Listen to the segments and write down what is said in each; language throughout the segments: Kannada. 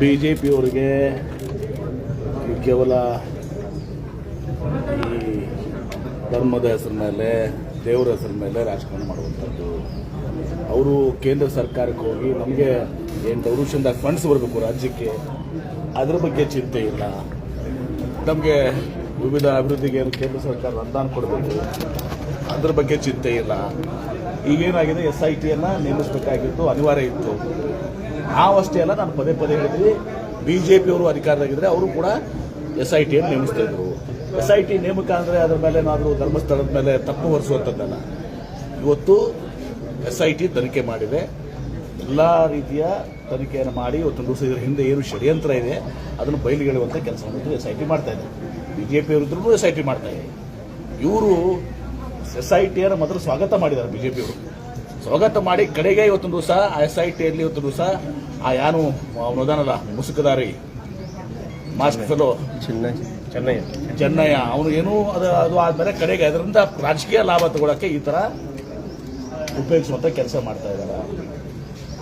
ಬಿ ಜೆ ಪಿಯವರಿಗೆ ಕೇವಲ ಈ ಧರ್ಮದ ಹೆಸರ ಮೇಲೆ, ದೇವರ ಹೆಸರ ಮೇಲೆ ರಾಜಕಾರಣ ಮಾಡುವಂಥದ್ದು. ಅವರು ಕೇಂದ್ರ ಸರ್ಕಾರಕ್ಕೆ ಹೋಗಿ ನಮಗೆ ಏನು ವರ್ಷದಿಂದ ಫಂಡ್ಸ್ ಬರಬೇಕು ರಾಜ್ಯಕ್ಕೆ, ಅದರ ಬಗ್ಗೆ ಚಿಂತೆ ಇಲ್ಲ. ನಮಗೆ ವಿವಿಧ ಅಭಿವೃದ್ಧಿಗೆ ಏನು ಕೇಂದ್ರ ಸರ್ಕಾರ ಅನುದಾನ ಕೊಡಬೇಕು. ಅದ್ರ ಬಗ್ಗೆ ಚಿಂತೆ ಇಲ್ಲ. ಈಗೇನಾಗಿದೆ ಎಸ್ ಐ ಟಿಯನ್ನು ನೇಮಿಸಬೇಕಾಗಿತ್ತು ಅನಿವಾರ್ಯ ಇತ್ತು. ನಾವಷ್ಟೇ ಅಲ್ಲ, ನಾನು ಪದೇ ಪದೇ ಹೇಳಿದ್ವಿ ಬಿ ಜೆ ಪಿಯವರು ಅಧಿಕಾರದಾಗಿದ್ದರೆ ಅವರು ಕೂಡ ಎಸ್ ಐ ಟಿಯನ್ನು ನೇಮಿಸ್ತಾ ಇದ್ರು. ಎಸ್ ಐ ಟಿ ನೇಮಕ ಅಂದರೆ ಅದರ ಮೇಲೆ ಏನಾದರೂ ಧರ್ಮಸ್ಥಳದ ಮೇಲೆ ತಪ್ಪು ಹೊರಿಸುವಂಥದ್ದಲ್ಲ. ಇವತ್ತು ಎಸ್ ಐ ಟಿ ತನಿಖೆ ಮಾಡಿದೆ. ಎಲ್ಲ ರೀತಿಯ ತನಿಖೆಯನ್ನು ಮಾಡಿ, ಇವತ್ತು ದಿವಸ ಇದರ ಹಿಂದೆ ಏನು ಷಡ್ಯಂತ್ರ ಇದೆ, ಅದನ್ನು ಬಯಲಿಗೆಳುವಂಥ ಕೆಲಸವನ್ನು ಎಸ್ ಐ ಟಿ ಮಾಡ್ತಾ ಇದೆ. ಬಿ ಜೆ ಪಿ ವಿರುದ್ಧನೂ ಎಸ್ ಐ ಟಿ ಮಾಡ್ತಾ ಇದೆ. ಇವರು ಎಸ್ ಐ ಟಿಯನ್ನು ಮೊದಲು ಸ್ವಾಗತ ಮಾಡಿದ್ದಾರೆ ಬಿ ಜೆ ಪಿಯವರು ಸ್ವಾಗತ ಮಾಡಿ ಕಡೆಗೆ ಇವತ್ತೊಂದು ದಿವಸ ಆ ಎಸ್ ಐ ಟಿಯಲ್ಲಿ ಇವತ್ತು ದಿವಸ ಆ ಯಾನು ಅವನದಾನಲ್ಲ ಮುಸುಕದಾರಿ ಮಾಸ್ಕ್ ಫೆಲೋ ಚೆನ್ನೈ. ಚೆನ್ನೈ. ಚೆನ್ನಯ್ಯ ಅವನು ಏನು ಅದು ಅದು ಆದಮೇಲೆ ಕಡೆಗೆ ಅದರಿಂದ ರಾಜಕೀಯ ಲಾಭ ತಗೊಳಕ್ಕೆ ಈ ತರ ಉಪಯೋಗಿಸುವಂತ ಕೆಲಸ ಮಾಡ್ತಾ ಇದ್ದಾರೆ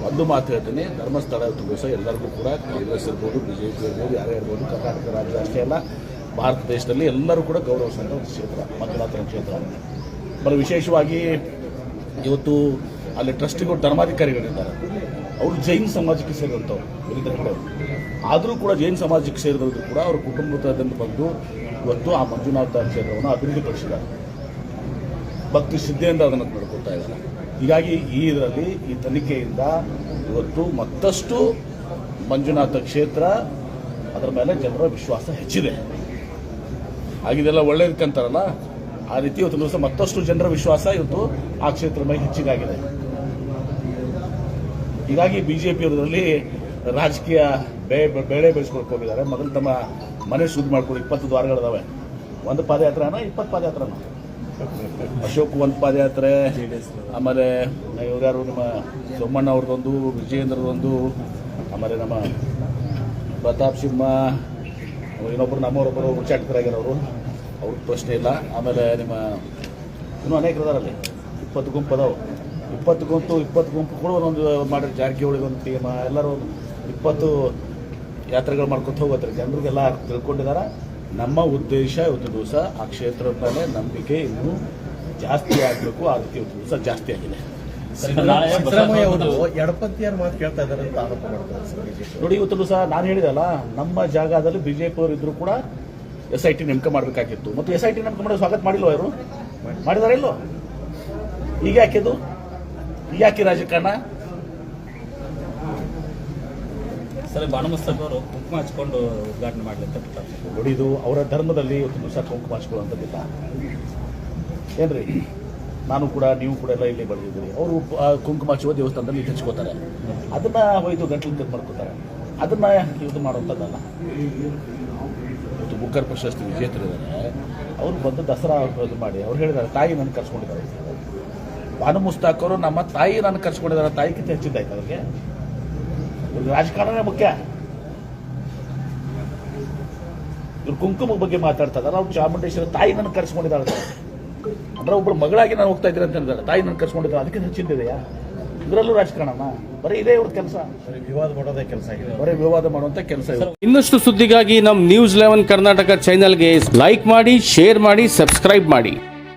ಒಂದು ಮಾತು ಹೇಳ್ತೀನಿ ಧರ್ಮಸ್ಥಳ ಇವತ್ತು ದಿವಸ ಎಲ್ಲರಿಗೂ ಕೂಡ ಕಾಂಗ್ರೆಸ್ ಇರ್ಬೋದು ಬಿಜೆಪಿ ಇರ್ಬೋದು ಯಾರೇ ಇರ್ಬೋದು ಕರ್ನಾಟಕ ರಾಜ್ಯ ಅಷ್ಟೇ ಅಲ್ಲ ಭಾರತ ದೇಶದಲ್ಲಿ ಎಲ್ಲರೂ ಕೂಡ ಗೌರವಿಸುವಂಥ ಒಂದು ಕ್ಷೇತ್ರ ಮಂಜುನಾಥನ ಕ್ಷೇತ್ರ. ಬರೀ ವಿಶೇಷವಾಗಿ ಇವತ್ತು ಅಲ್ಲಿ ಟ್ರಸ್ಟಿಗಳು ಧರ್ಮಾಧಿಕಾರಿಗಳಿದ್ದಾರೆ. ಅವರು ಜೈನ್ ಸಮಾಜಕ್ಕೆ ಸೇರಿದಂಥವ್ರು ಇಲ್ಲಿ ಕಡೆ ಆದರೂ ಕೂಡ ಜೈನ್ ಸಮಾಜಕ್ಕೆ ಸೇರಿದವರು ಕೂಡ ಅವರ ಕುಟುಂಬದಿಂದ ಬಂದು ಇವತ್ತು ಆ ಮಂಜುನಾಥ ಕ್ಷೇತ್ರವನ್ನು ಅಭಿವೃದ್ಧಿಪಡಿಸಿದ್ದಾರೆ. ಭಕ್ತಿ ಶ್ರದ್ಧೆಯಿಂದ ಅದನ್ನು ನಡ್ಕೊತಾ ಇದ್ದಾರೆ. ಹೀಗಾಗಿ ಈ ಇದರಲ್ಲಿ ಈ ತನಿಖೆಯಿಂದ ಇವತ್ತು ಮತ್ತಷ್ಟು ಮಂಜುನಾಥ ಕ್ಷೇತ್ರ ಅದರ ಮೇಲೆ ಜನರ ವಿಶ್ವಾಸ ಹೆಚ್ಚಿದೆ. ಆಗಿದೆಲ್ಲ ಒಳ್ಳೇದಕ್ಕಂತಾರಲ್ಲ ಆ ರೀತಿ ಇವತ್ತು ದಿವಸ ಮತ್ತಷ್ಟು ಜನರ ವಿಶ್ವಾಸ ಇವತ್ತು ಆ ಕ್ಷೇತ್ರದ ಮೇಲೆ ಹೆಚ್ಚಿಗಾಗಿದೆ ಹೀಗಾಗಿ ಬಿಜೆಪಿ ಅವರಲ್ಲಿ ರಾಜಕೀಯ ಬೇ ಬೇಳೆ ಬೆಳೆಸ್ಕೊಳಕ್ಕೆ ಹೋಗಿದ್ದಾರೆ. ಮೊದಲು ತಮ್ಮ ಮನೆ ಶುದ್ಧ ಮಾಡ್ಕೊಂಡು ಇಪ್ಪತ್ತು ದ್ವಾರಗಳಿದಾವೆ. ಒಂದು ಪಾದಯಾತ್ರೆನ? ಇಪ್ಪತ್ತು ಪಾದಯಾತ್ರೆನ? ಅಶೋಕ್ ಒಂದು ಪಾದಯಾತ್ರೆ. ಆಮೇಲೆ ಇವ್ರ್ಯಾರು ನಮ್ಮ ಸೋಮಣ್ಣ ಅವ್ರದ್ದೊಂದು ವಿಜಯೇಂದ್ರದೊಂದು ಆಮೇಲೆ ನಮ್ಮ ಪ್ರತಾಪ್ ಸಿಂಹ, ಇನ್ನೊಬ್ರು ನಮ್ಮವರೊಬ್ಬರು ಉಚ್ಚಾಟಕರಾಗಿರೋರು ಅವ್ರ ಪ್ರಶ್ನೆ ಇಲ್ಲ. ಆಮೇಲೆ ನಿಮ್ಮ ಇನ್ನೂ ಅನೇಕ ಇದಾರಲ್ಲಿ. ಇಪ್ಪತ್ತು ಗುಂಪು ಅದಾವೆ. ಇಪ್ಪತ್ತು ಗುಂಪು ಇಪ್ಪತ್ತು ಗುಂಪು ಕೂಡ ಒಂದೊಂದು ಮಾಡಿರಿ ಜಾರಕಿಹೊಳಿಗೊಂದು ಒಂದು ಟೀಮ್ ಎಲ್ಲರೂ ಒಂದು ಇಪ್ಪತ್ತು ಯಾತ್ರೆಗಳು ಮಾಡ್ಕೊತ ಹೋಗುತ್ತೆ ಜನರಿಗೆಲ್ಲ ತಿಳ್ಕೊಂಡಿದ್ದಾರೆ ನಮ್ಮ ಉದ್ದೇಶ ಇವತ್ತು ದಿವಸ ಆ ಕ್ಷೇತ್ರದ ಮೇಲೆ ನಂಬಿಕೆ ಇನ್ನೂ ಜಾಸ್ತಿ ಆಗಬೇಕು. ಅದಕ್ಕೆ ಇವತ್ತು ದಿವಸ ಜಾಸ್ತಿ ಆಗಿದೆ. ಎಡಪಂಥೀಯರ ಮಾತು ಕೇಳ್ತಾ ಇದ್ದಾರೆ ಅಂತ ಆರೋಪ ಮಾಡ್ತಾರೆ ನೋಡಿ ಇವತ್ತು ದಿವಸ ನಾನು ಹೇಳಿದಲ್ಲ ನಮ್ಮ ಜಾಗದಲ್ಲಿ ಬಿಜೆಪಿ ಅವರು ಇದ್ರು ಕೂಡ ಎಸ್ ಐ ಟಿ ನೇಮಕ ಮಾಡಬೇಕಾಗಿತ್ತು. ಮತ್ತು ಎಸ್ ಐ ಟಿ ನೇಮಕ ಮಾಡೋ ಸ್ವಾಗತ ಮಾಡಿಲ್ಲ ಅವರು ಮಾಡಿದಾರ ಇಲ್ಲೋ ಈಗ ಯಾಕೆದು ಈಗ ಯಾಕೆ ರಾಜಕಾರಣ? ಸರ್ ಬಾಣಮಸ್ತಕ್ ಅವರು ಕುಂಕುಮ ಹಚ್ಕೊಂಡು ಉದ್ಘಾಟನೆ ಮಾಡಲಿ ಅಂತ. ನೋಡಿ ಇದು ಅವರ ಧರ್ಮದಲ್ಲಿ ಇವತ್ತು ದಿವಸ ಕುಂಕುಮ ಹಚ್ಕೊಳ್ಳುವಂಥದ್ದಿಲ್ಲ. ಏನ್ರಿ? ನಾನು ಕೂಡ ನೀವು ಕೂಡ ಎಲ್ಲ ಇಲ್ಲಿ ಬೆಳೆದಿದ್ದೀರಿ ಅವರು ಕುಂಕುಮ ಹಚ್ಚುವ ದೇವಸ್ಥಾನದಲ್ಲಿ ಹಚ್ಕೋತಾರೆ. ಅದನ್ನ ಒಯ್ದು ಗಂಟಲು ಮಾಡ್ಕೋತಾರೆ. ಅದನ್ನ ಇದು ಮಾಡುವಂಥದ್ದಲ್ಲ. ಇವತ್ತು ಬುಕ್ಕರ್ ಪ್ರಶಸ್ತಿ ವಿಜೇತರಿದ್ದಾರೆ ಅವರು ಬಂದು ದಸರಾ ಇದು ಮಾಡಿ, ಅವ್ರು ಹೇಳಿದ್ದಾರೆ, ತಾಯಿ ನನ್ನ ಕರ್ಸ್ಕೊಂಡಿದ್ದಾರೆ. ಬಾನು ಮುಸ್ತಾಕ್ ಅವರು ನಮ್ಮ ತಾಯಿ ನನ್ನ ಕರ್ಸ್ಕೊಂಡಿದ್ದಾರೆ ತಾಯಿಗಿಂತ ಹೆಚ್ಚಿದ್ದಾಯ್ತು ಅವ್ರಿಗೆ. ರಾಜಕಾರಣ ಮುಖ್ಯ. ಇವ್ರು ಕುಂಕುಮ ಬಗ್ಗೆ ಮಾತಾಡ್ತಾ ಇದ್ದಾರೆ ಅವ್ರು ಚಾಮುಂಡೇಶ್ವರಿ ತಾಯಿ ನನ್ನ ಕರ್ಸ್ಕೊಂಡಿದ್ದಾಳೆ ಅಂದ್ರೆ ಒಬ್ಬರು ಮಗಳಾಗಿ ನಾನು ಹೋಗ್ತಾ ಇದ್ದೀನಿ ಅಂತ ಹೇಳಿದ್ದಾರೆ, ತಾಯಿ ನನ್ನ ಕರ್ಸ್ಕೊಂಡಿದ್ದಾರೆ ಅದಕ್ಕಿಂತ ಹೆಚ್ಚಿಂದಿದೆಯಾ? ಇದರಲ್ಲೂ ರಾಜಕಾರಣನ ಬರೀ ಇದೇ ಇವ್ರ ಕೆಲಸ. ಬರೀ ವಿವಾದ ಮಾಡೋದೇ ಕೆಲಸ ಆಗಿದೆ. ಬರೀ ವಿವಾದ ಮಾಡುವಂತ ಕೆಲಸ ಇದೆ ಇನ್ನಷ್ಟು ಸುದ್ದಿಗಾಗಿ ನಮ್ಮ ನ್ಯೂಸ್ ಲೆವೆನ್ ಕರ್ನಾಟಕ ಚಾನೆಲ್ಗೆ ಲೈಕ್ ಮಾಡಿ ಶೇರ್ ಮಾಡಿ ಸಬ್ಸ್ಕ್ರೈಬ್ ಮಾಡಿ.